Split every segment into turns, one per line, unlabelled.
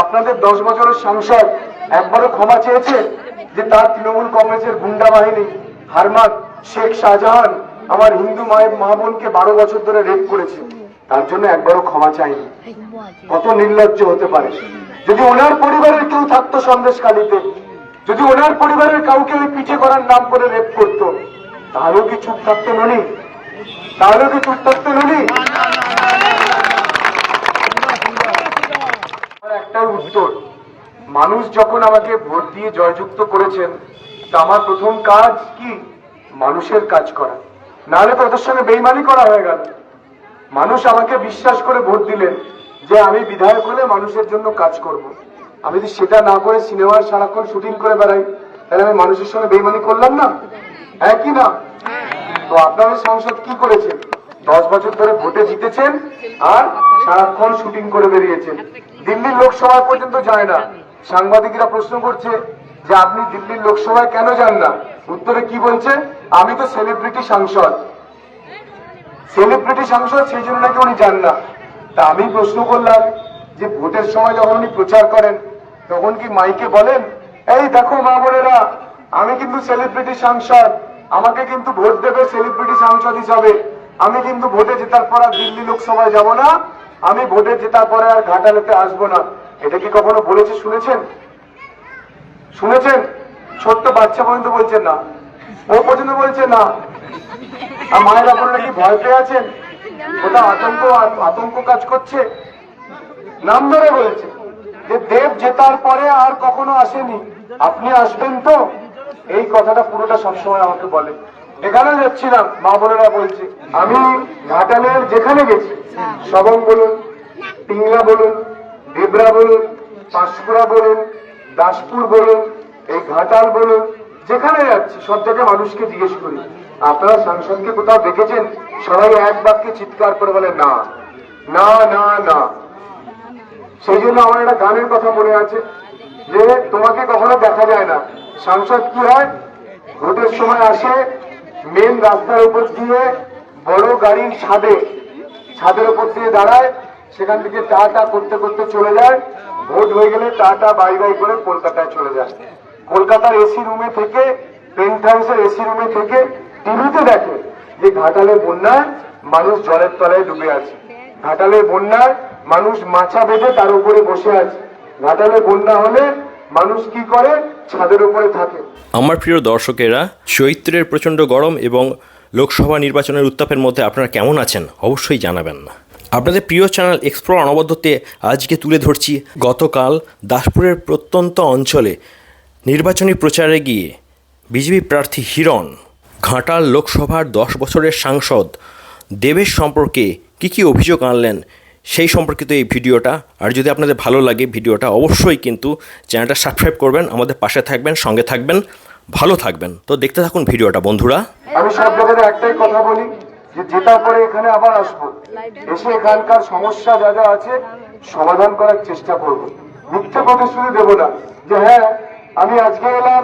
আপনাদের দশ বছরের সাংসদ একবারও ক্ষমা চেয়েছে যে তার তৃণমূল কংগ্রেসের গুন্ডা বাহিনী হারমাত শেখ শাহজাহান, আমার হিন্দু মায়ের মা বোনকে বারো বছর ধরে রেপ করেছে। তার জন্য একবারও ক্ষমা চাইনি। কত নির্লজ্জ হতে পারে। যদি ওনার পরিবারের কেউ থাকতো সন্দেশকালীতে যদি ওনার পরিবারের কাউকে ওই পিঠে করার নাম করে রেপ করতো, তাহলেও কি চুপ থাকতো ননি তাহলেও কি চুপ থাকতো ননি আমার একটাই উত্তর। মানুষ যখন আমাকে ভোট দিয়ে জয়যুক্ত করেছেন, তা আমার প্রথম কাজ কি? মানুষের কাজ করা। নাহলে তো ওদের সঙ্গে বেইমানি করা হয়ে গেল। মানুষ আমাকে বিশ্বাস করে ভোট দিলেন যে আমি বিধায়ক হলে মানুষের জন্য কাজ করব। আমি যদি সেটা না করে সিনেমার সারাক্ষণ শুটিং করে বেড়াই, তাহলে আমি মানুষের সঙ্গে বেইমানি করলাম না? হ্যাঁ কি না? তো আপনাদের সংসদ কি করেছেন? দশ বছর ধরে ভোটে জিতেছেন আর সারাক্ষণ শুটিং করে বেরিয়েছেন। দিল্লির লোকসভা পর্যন্ত যায় না। সাংবাদিকরা প্রশ্ন করছে যে আপনি দিল্লির লোকসভায় কেন যান না? উত্তরে কি বলছে? আমি তো সেলিব্রিটি সাংসদ। সেলিব্রিটি সাংসদ সেই জন্য নাকি উনি যান না? তা আমি প্রশ্ন করলাম যে ভোটের সময় যখন উনি প্রচার করেন, তখন কি মাইকে বলেন, এই দেখো মা বোনেরা, আমি কিন্তু সেলিব্রিটি সাংসদ, আমাকে কিন্তু ভোট দেবে সেলিব্রিটি সাংসদ হিসাবে। আমি কিন্তু ভোটে জেতার পর আর দিল্লি লোকসভায় যাব না। আমি ভোটে জেতার পরে আর ঘাটালেতে আসব না। এটা কি কখনো বলেছে, শুনেছেন? শুনেছেন? ছোট্ট বাচ্চা পর্যন্ত বলছেন না। ও পর্যন্ত বলছে না। আর মায়ের আপনারা কি ভয় পেয়ে আছেন? ওটা আতঙ্ক আতঙ্ক কাজ করছে? নাম ধরে বলেছে যে দেব জেতার পরে আর কখনো আসেনি। আপনি আসবেন তো? এই কথাটা পুরোটা সবসময় আমাকে বলে। এখানে যাচ্ছিলাম, মা বোনেরা বলছে, আমি ঘাটালের যেখানে গেছি সবং বলুন, টিংলা বলুন, দেবরা বলুন, পাঁশকুড়া বলুন, দাসপুর বলুন, এই ঘাটাল বলুন, যেখানে যাচ্ছি, সব জায়গায় মানুষকে জিজ্ঞেস করি, আপনারা সাংসদকে কোথাও দেখেছেন? সবাই এক বাক্যে চিৎকার করে বলে, না না না না। সেই জন্য আমার একটা গানের কথা মনে আছে, যে তোমাকে কখনো দেখা যায় না। সাংসদ কি হয়? ভোটের সময় আসে মেন রাস্তার উপর দিয়ে বড় গাড়ির ছাদে, ছাদের উপর দিয়ে দাঁড়ায়। সেখান থেকে টা টা করতে করতে চলে যায়। ভোট হয়ে গেলে টা টা বাই বাই করে কলকাতায় চলে যায়। কলকাতার এসি রুমে থেকে পেন্ট হাউসের এসি রুমে থেকে টিভিতে দেখে যে ঘাটালে বন্যায় মানুষ জলের তলায় ডুবে আছে। ঘাটালের বন্যায় মানুষ মাছা বেঁধে তার উপরে বসে আছে। ঘাটালে বন্যা হলে মানুষ কি করে? ছাদের উপরে থাকে।
আমার প্রিয় দর্শকেরা, চৈত্রের প্রচণ্ড গরম এবং লোকসভা নির্বাচনের উত্তাপের মধ্যে আপনারা কেমন আছেন অবশ্যই জানাবেন না। আপনাদের প্রিয় চ্যানেল এক্সপ্লোর অনবদ্যতে আজকে তুলে ধরছি, গতকাল দাসপুরের প্রত্যন্ত অঞ্চলে নির্বাচনী প্রচারে গিয়ে বিজেপি প্রার্থী হিরণ, ঘাটাল লোকসভার দশ বছরের সাংসদ দেবেশ সম্পর্কে কী কী অভিযোগ আনলেন সেই সম্পর্কিত এই ভিডিওটা। আর যদি আপনাদের ভালো লাগে ভিডিওটা, অবশ্যই কিন্তু চ্যানেলটা সাবস্ক্রাইব করবেন, আমাদের পাশে থাকবেন, সঙ্গে থাকবেন, ভালো থাকবেন। তো দেখতে থাকুন ভিডিওটা, বন্ধুরা।
আমি সব জায়গায় একটাই কথা বলি, যে জেতার পরে এখানে আবার আসব, এসে এখানকার সমস্যা যা যা আছে সমাধান করার চেষ্টা করব। মিথ্যে প্রতিশ্রুতি দেবো না, যে হ্যাঁ আমি আজকে এলাম,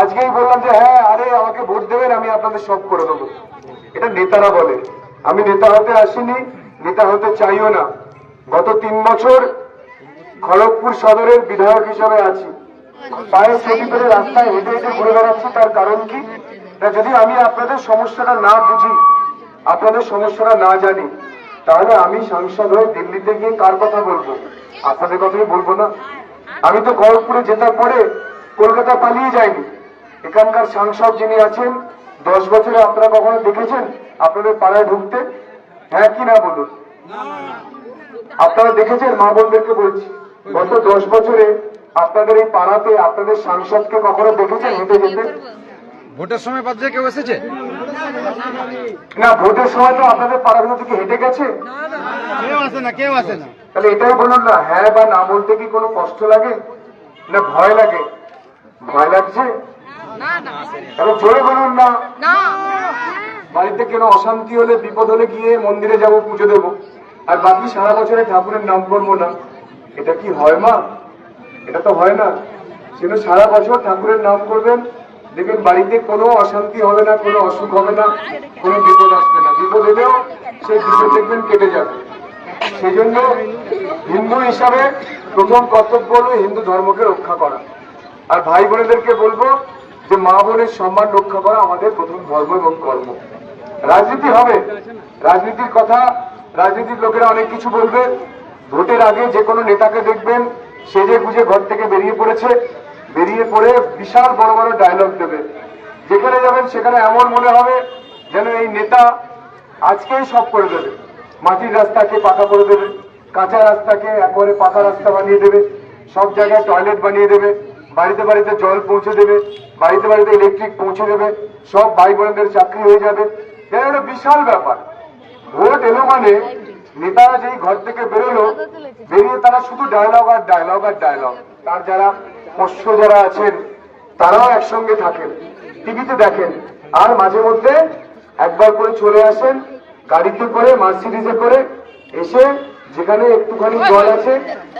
আজকেই বললাম যে হ্যাঁ আরে আমাকে ভোট দেবেন, আমি আপনাদের সব করে দেবো। এটা নেতারা বলে। আমি নেতা হতে আসিনি নেতা হতে চাইও না। গত তিন বছর খড়গপুর সদরের বিধায়ক হিসাবে আছি। পায়ে ছবি করে রাস্তায় হেঁটে হেঁটে ঘুরে বেড়াচ্ছি, তার কারণ কি? যদি আমি আপনাদের সমস্যাটা না বুঝি, আপনাদের সমস্যাটা না জানি, তাহলে আমি সাংসদ হয়ে দিল্লিতে গিয়ে কার কথা বলব? আপনাদের কথাই বলব না। আমি তো খড়গপুরে জেতার পরে কলকাতা পালিয়ে যাইনি। এখানকার সাংসদ যিনি আছেন, দশ বছরে আপনারা কখনো দেখেছেন? আপনাদের পাড়ায় ঢুকতে? হ্যাঁ কি না বলুন? আপনারা দেখেছেন মা বোনদেরকে বলছি গত দশ বছরে আপনাদের এই পাড়াতে আপনাদের সাংসদকে কখনো দেখেছেন হেঁটে যেতে?
ভোটের সময় বাদ কেউ এসেছে?
না ভোটের সময় তো আপনাদের পাড়াগুলো থেকে হেঁটে গেছে?
কেউ আসে না কেউ আসে না।
তাহলে এটাই বলুন না হ্যাঁ বা না বলতে কি কোনো কষ্ট লাগে? না ভয় লাগে? ভয় লাগছে? তাহলে জোরে বলুন না। বাড়িতে কেন অশান্তি হলে, বিপদ হলে গিয়ে মন্দিরে যাব, পুজো দেবো? আর বাকি সারা বছরে ঠাকুরের নাম করব না। এটা কি হয় মা? এটা তো হয় না। সেটা সারা বছর ঠাকুরের নাম করবেন, দেখবেন বাড়িতে কোনো অশান্তি হবে না, কোনো অসুখ হবে না, কোনো বিপদ আসবে না। বিপদ এলেও সেই বিপদ দেখবেন কেটে যাবে। সেই জন্য হিন্দু হিসাবে প্রথম কর্তব্য হলো হিন্দু ধর্মকে রক্ষা করা। আর ভাই বোনেদেরকে বলব যে মা বোনের সম্মান রক্ষা করা আমাদের প্রথম ধর্ম এবং কর্ম। রাজনীতি হবে। রাজনীতির কথা, রাজনীতির লোকেরা অনেক কিছু বলবে। ভোটের আগে যে কোনো নেতাকে দেখবেন, সেজে গুজে ঘর থেকে বেরিয়ে পড়েছে। বেরিয়ে পড়ে বিশাল বড় বড় ডায়লগ দেবে। যেখানে যাবেন, সেখানে এমন মনে হবে যেন এই নেতা আজকেই সব করে দেবে। মাটির রাস্তাকে পাকা করে দেবে, কাঁচা রাস্তাকে একবারে পাকা রাস্তা বানিয়ে দেবে, সব জায়গায় টয়লেট বানিয়ে দেবে, বাড়িতে বাড়িতে জল পৌঁছে দেবে, বাড়িতে বাড়িতে ইলেকট্রিক পৌঁছে দেবে, সব ভাই বোনদের চাকরি হয়ে যাবে। এটা একটা বিশাল ব্যাপার। ভোট এলো মানে নেতারা যেই ঘর থেকে বেরোলো বেরিয়ে তারা শুধু ডায়লগ আর ডায়লগ আর ডায়লগ তার যারা পোষ্য যারা আছেন তারাও একসঙ্গে থাকেন টিভিতে দেখেন। আর মাঝে মধ্যে একবার করে চলে আসেন গাড়িতে করে মার্সিডিজে করে এসে যেখানে একটুখানি জল আছে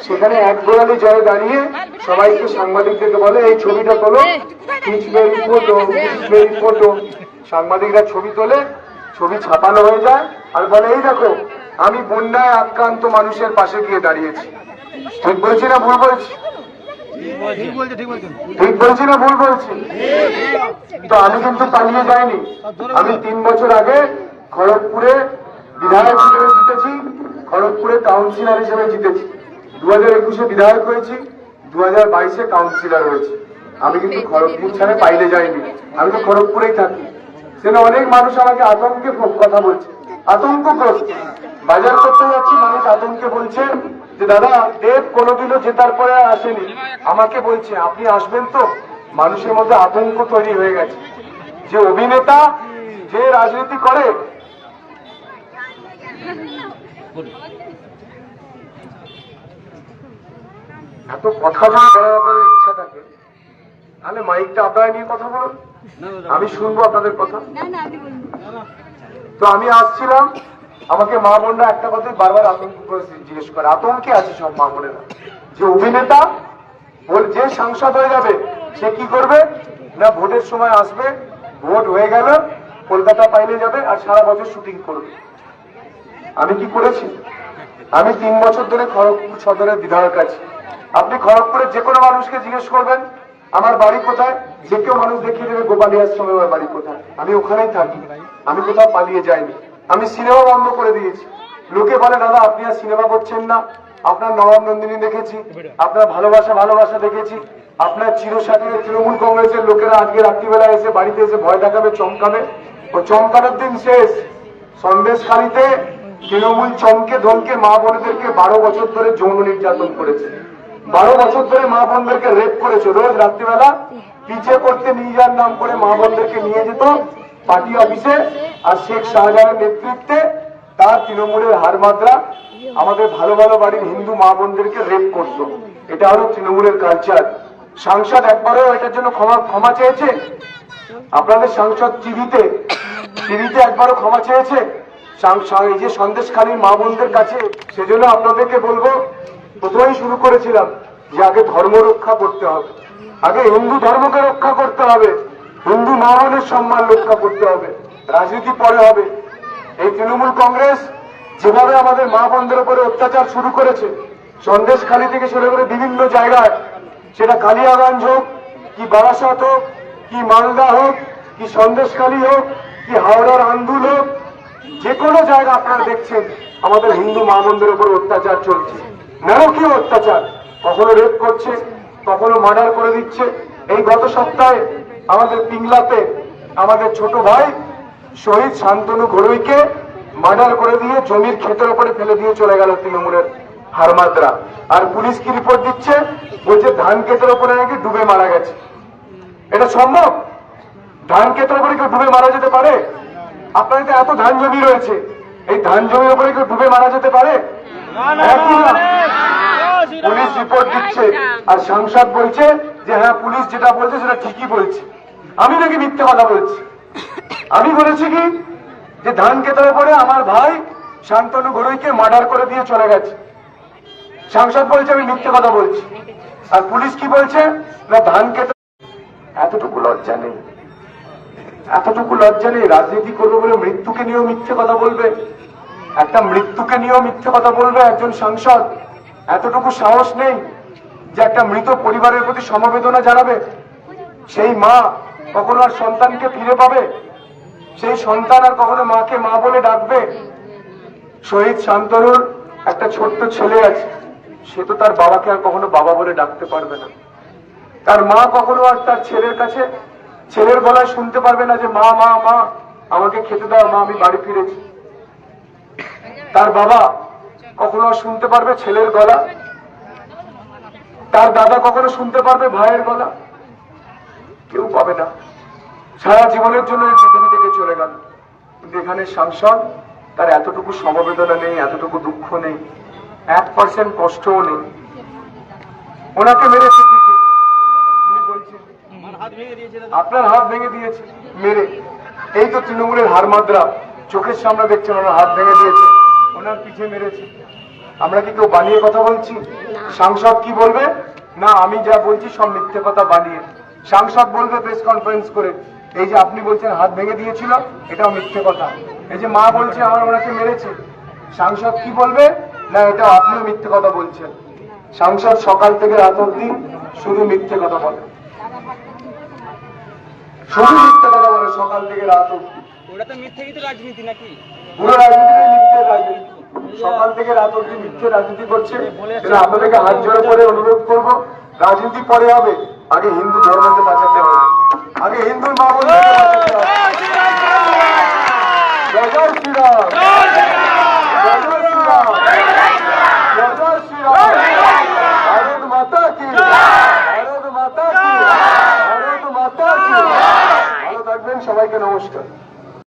সেখানে এক গোড়ালি জলে দাঁড়িয়ে সবাইকে সাংবাদিকদেরকে বলে এই ছবিটা তোলো। পিচবেরি ফটো পিচবেরি ফটো সাংবাদিকরা ছবি তোলে ছবি ছাপানো হয়ে যায়। আর বলে এই দেখো আমি বন্যায় আক্রান্ত মানুষের পাশে গিয়ে দাঁড়িয়েছি। ঠিক বলছি না ভুল বলছি?
ঠিক বলছে
না ভুল বলছি? তো আমি কিন্তু পালিয়ে যাইনি। আমি তিন বছর আগে খড়গপুরে বিধায়ক হিসেবে জিতেছি খড়গপুরে কাউন্সিলর হিসেবে জিতেছি। দু হাজার একুশে বিধায়ক হয়েছি দু হাজার বাইশে কাউন্সিলর হয়েছি। আমি কিন্তু খড়গপুর ছাড়া বাইরে যাইনি। আমি তো খড়গপুরেই থাকি। সেখানে অনেক মানুষ আমাকে আতঙ্কে কথা বলছে। আতঙ্কগ্রস্ত। বাজার করতে যাচ্ছি, মানুষ আতঙ্কে বলছে যে, দাদা, দেব কোনোদিনও জেতার পরে আসেনি। আমাকে বলছে, আপনি আসবেন তো? মানুষের মধ্যে আতঙ্ক তৈরি হয়ে গেছে। যে অভিনেতা যে রাজনীতি করে, এত কথা বলার ইচ্ছা থাকে। তাহলে মাইকটা আপনারা নিয়ে কথা বলুন। আমি শুনব আপনাদের কথা? তো আমি আসছিলাম আমাকে মা বোনরা একটা কথাই বারবার আতঙ্ক করে জিজ্ঞেস করে আতঙ্কে আছে সব মা বোনেরা? যে অভিনেতা বল যে সাংসদ হয়ে যাবে সে কি করবে? না ভোটের সময় আসবে ভোট হয়ে গেল কলকাতা পাইলে যাবে আর সারা বছর শুটিং করবে। আমি কি করেছি? আমি তিন বছর ধরে খড়গপুর সদরের বিধায়ক আছি। আপনি খড়গপুরের যে কোনো মানুষকে জিজ্ঞেস করবেন আমার বাড়ি কোথায়? যে কেউ মানুষ দেখিয়ে দেবে গোপালী আশ্রমে আমার বাড়ি কোথায়? আমি ওখানেই থাকি। আমি কোথাও পালিয়ে যাইনি। আমি সিনেমা বন্ধ করে দিয়েছি। লোকে বলে, দাদা, আপনি আর সিনেমা করছেন না। আপনার নবাব নন্দিনী দেখেছি। আপনার ভালোবাসা ভালোবাসা দেখেছি। আপনার চিরসাথীর তৃণমূল কংগ্রেসের লোকেরা আজকে রাত্রিবেলা এসে বাড়িতে এসে ভয় দেখাবে, চমকাবে। ও চমকানোর দিন শেষ। সন্দেশখালিতে তৃণমূল চমকে ধমকে মা বোনদেরকে বারো বছর ধরে যৌন নির্যাতন করেছে। বারো বছর ধরে মা বোনদেরকে রেপ করেছে। রোজ রাত্রিবেলা পিছিয়ে করতে নিয়ে যাওয়ার নাম করে মা বোনদেরকে নিয়ে যেত পার্টি অফিসে। আর শেখ শাহজাহানের নেতৃত্বে তার তৃণমূলের হারমাত্রা আমাদের ভালো ভালো বাড়ির হিন্দু মা বোনদেরকে রেপ করত। এটা হলো তৃণমূলের কালচার সাংসদ একবারও এটার জন্য ক্ষমা ক্ষমা চেয়েছে? আপনাদের সাংসদ টিভিতে টিভিতে একবারও ক্ষমা চেয়েছে? এই যে সন্দেশখালীর মা বোনদের কাছে, সেজন্য আপনাদেরকে বলব প্রথমেই শুরু করেছিলাম যে আগে ধর্ম রক্ষা করতে হবে। আগে হিন্দু ধর্মকে রক্ষা করতে হবে। হিন্দু মা সম্মান রক্ষা করতে হবে। রাজনীতি পরে হবে। এই তৃণমূল কংগ্রেস যেভাবে আমাদের মা বোনদের উপরে অত্যাচার শুরু করেছে সন্দেশখালী থেকে শুরু করে বিভিন্ন জায়গায়, সেটা কালিয়াগঞ্জ হোক, কি বারাসাত হোক, কি মালদা হোক, কি সন্দেশখালী হোক, কি হাওড়ার আন্দুল হোক, যে কোনো জায়গা আপনারা দেখছেন, আমাদের হিন্দু মা বোনদের উপর অত্যাচার চলছে। নারকীয় অত্যাচার। কখনো রেপ করছে, কখনো মার্ডার করে দিচ্ছে। এই গত সপ্তাহে আমাদের পিংলাতে আমাদের ছোট ভাই শহীদ শান্তনু ঘড়ুইকে মার্ডার করে দিয়ে জমির ক্ষেতের উপরে ফেলে দিয়ে চলে গেল তৃণমূলের হারমাদরা। আর পুলিশ কি রিপোর্ট দিচ্ছে? বলছে ধান ক্ষেতের উপরে নাকি ডুবে মারা গেছে। এটা সম্ভব? ধান ক্ষেতের উপরে কেউ ডুবে মারা যেতে পারে? আপনাদের এত ধান জমি রয়েছে। এই ধান জমির উপরে কেউ ডুবে মারা যেতে পারে। পুলিশ রিপোর্ট দিচ্ছে আর সাংসদ বলছে যে হ্যাঁ পুলিশ যেটা বলছে সেটা ঠিকই বলছে। আমি নাকি মিথ্যে কথা বলছি। আমি বলেছি কি, যে ধান ক্ষেতের উপরে আমার ভাই শান্তনু গড়ুইকে মার্ডার করে দিয়ে চলে গেছে। সাংসদ বলছে, আমি মিথ্যে কথা বলছি। আর পুলিশ কি বলছে, না, ধান খেতে এতটুকু লজ্জা নেই। এতটুকু লজ্জা নেই, রাজনীতি করবে বলে মৃত্যুকে নিয়েও মিথ্যে কথা বলবে। একটা মৃত্যুকে নিয়েও মিথ্যে কথা বলবে একজন সাংসদ। এতটুকু সাহস নেই যে একটা মৃত পরিবারের প্রতি সমবেদনা জানাবে। সেই মা কখনো আর সন্তানকে ফিরে পাবে? সেই সন্তান আর কখনো মাকে মা বলে ডাকবে? শহীদ শান্তনুর একটা ছোট্ট ছেলে আছে। সে তো তার বাবাকে আর কখনো বাবা বলে ডাকতে পারবে না। তার মা কখনো আর তার ছেলের কাছে ছেলের গলায় শুনতে পারবে না যে, মা মা মা, আমাকে খেতে দাও, মা, আমি বাড়ি ফিরেছি। তার বাবা কখনো শুনতে পারবে ছেলের গলা? তার দাদা কখনো শুনতে পারবে ভাইয়ের গলা? কেউ পাবে না। সারা জীবনের জন্য পৃথিবী থেকে চলে গেল। কিন্তু এখানে সাংসদ, তার এতটুকু সমবেদনা নেই, এতটুকু দুঃখ নেই, এক পার্সেন্ট কষ্টও নেই। ওনাকে ঠিকই। আপনার হাত ভেঙে দিয়েছে, মেরে। এই তো তৃণমূলের হার মাদ্রা, চোখের সামনে দেখছেন, ওনার হাত ভেঙে দিয়েছে। ওনার পিঠে মেরেছে। আমরা কি কেউ বানিয়ে কথা বলছি? সাংসদ কি বলবে? না আমি যা বলছি সব মিথ্যে কথা বানিয়ে। সাংসদ বলবে প্রেস কনফারেন্স করে। এই যে আপনি বলছেন হাত ভেঙে দিয়েছিল এটাও মিথ্যে কথা। এই যে মা বলছে আমার ওনাকে মেরেছে সাংসদ কি বলবে? না এটা আপনিও মিথ্যে কথা বলছেন। সাংসদ সকাল থেকে রাত অব্দি শুধু মিথ্যে কথা বলে। শুধু মিথ্যে কথা বলে সকাল থেকে রাত অব্দি
ওটা তো মিথ্যেই তো রাজনীতি নাকি?
রাজনীতি। রাত হাত করে রাজনীতি পরে হবে, আগে হিন্দু ধর্মকে বাঁচাতে হবে। আগে হিন্দু ভালো থাকবেন, সবাইকে নমস্কার।